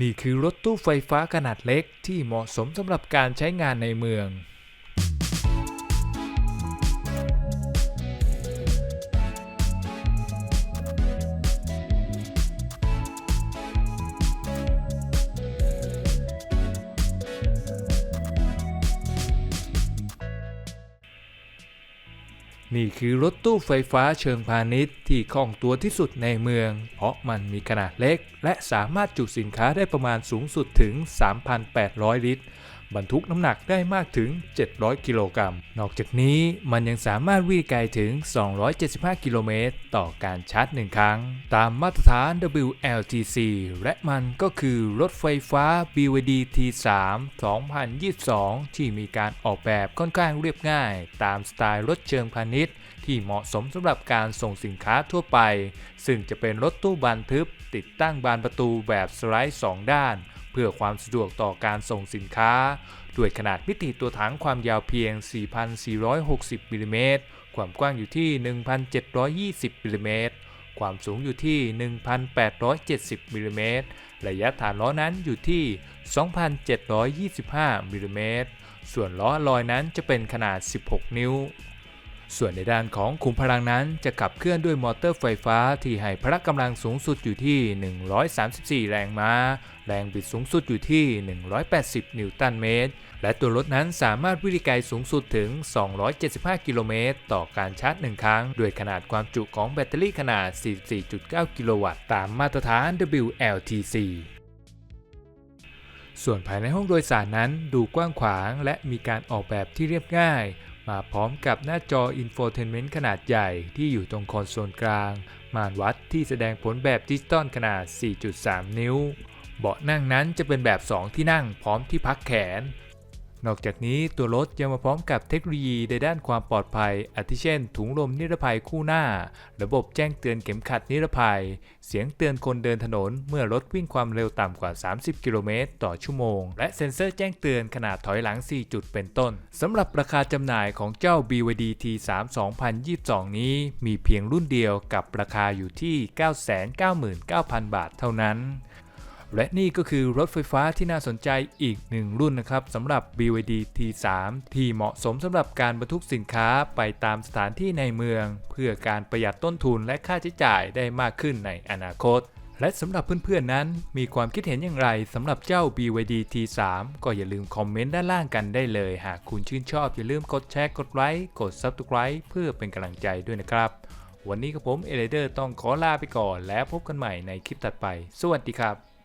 นี่คือรถตู้ไฟฟ้าขนาดเล็กที่เหมาะสมสำหรับการใช้งานในเมือง นี่คือรถตู้ไฟฟ้าเชิงพาณิชย์ที่คล่องตัวที่สุดในเมือง เพราะมันมีขนาดเล็ก และสามารถจุสินค้าได้ประมาณสูงสุดถึง 3,800 ลิตร บรรทุกน้ำหนักได้มากถึง 700 กิโลกรัม นอกจากนี้มันยังสามารถวิ่งไกลถึง 275 กิโลเมตรต่อการชาร์จหนึ่งครั้ง ตามมาตรฐาน WLTC และมันก็คือรถไฟฟ้า BYD T3 2022 ที่มีการออกแบบค่อนข้างเรียบง่าย ตามสไตล์รถเชิงพาณิชย์ที่เหมาะสมสำหรับการส่งสินค้าทั่วไป ซึ่งจะเป็นรถตู้บานทึบ ติดตั้งบานประตูแบบสไลด์ 2 ด้าน พื่อความสะดวกต่อการส่งสินค้า ด้วยขนาดมิติตัวถังความยาวเพียง 4,460มิลลิเมตรความกว้างอยู่ที่ 1,720มิลลิเมตรความสูงอยู่ที่ 1,870มิลลิเมตรระยะฐานล้อนั้นอยู่ที่ 2,725มิลลิเมตรส่วนล้อลอยนั้นจะเป็นขนาด 16 นิ้ว ส่วนในด้านของขุมพลังนั้นจะขับเคลื่อนด้วยมอเตอร์ไฟฟ้าที่ให้พละกำลังสูงสุดอยู่ที่ 134 แรงม้า แรงบิดสูงสุดอยู่ที่ 180 นิวตันเมตร และตัวรถนั้นสามารถวิ่งไกลสูงสุดถึง 275 กิโลเมตร ต่อการชาร์จหนึ่งครั้ง ด้วยขนาดความจุของแบตเตอรี่ขนาด 44.9 กิโลวัตต์ ตามมาตรฐาน WLTC ส่วนภายในห้องโดยสารนั้นดูกว้างขวาง และมีการออกแบบที่เรียบง่าย มาพร้อมกับหน้าจออินโฟเทนเมนต์ขนาดใหญ่ที่อยู่ตรงคอนโซลกลาง ม่านวัดที่แสดงผลแบบดิจิตอลขนาด 4.3 นิ้ว เบาะนั่งนั้นจะเป็นแบบ 2 ที่นั่งพร้อมที่พักแขน นอกจากนี้ตัวรถยังมาพร้อมกับเทคโนโลยีในด้านความปลอดภัย อาทิเช่น ถุงลมนิรภัยคู่หน้า ระบบแจ้งเตือนเข็มขัดนิรภัย เสียงเตือนคนเดินถนน เมื่อรถวิ่งความเร็วต่ำกว่า 30 กิโลเมตรต่อชั่วโมง และเซ็นเซอร์แจ้งเตือนขนาดถอยหลัง 4 จุดเป็นต้นสำหรับราคาจำหน่ายของเจ้า BYD T3 2022 นี้ มีเพียงรุ่นเดียวกับราคาอยู่ที่ 999,000 บาทเท่านั้น และนี่ก็คือรถไฟฟ้าที่น่าสนใจอีกหนึ่งรุ่นนะครับสำหรับ BYD T3 ที่เหมาะสมสำหรับการบรรทุกสินค้าไปตามสถานที่ในเมือง เพื่อการประหยัดต้นทุนและค่าใช้จ่ายได้มากขึ้นในอนาคตและสำหรับเพื่อนๆนั้นมีความคิดเห็นอย่างไรสำหรับเจ้า BYD T3 ก็อย่าลืมคอมเมนต์ด้านล่างกันได้เลย หากคุณชื่นชอบอย่าลืมกดแชร์กดไลค์กด Subscribe เพื่อเป็นกำลังใจด้วยนะครับ วันนี้กับผมเอเลเดอร์ต้องขอลาไปก่อน แล้วพบกันใหม่ในคลิปถัดไป สวัสดีครับ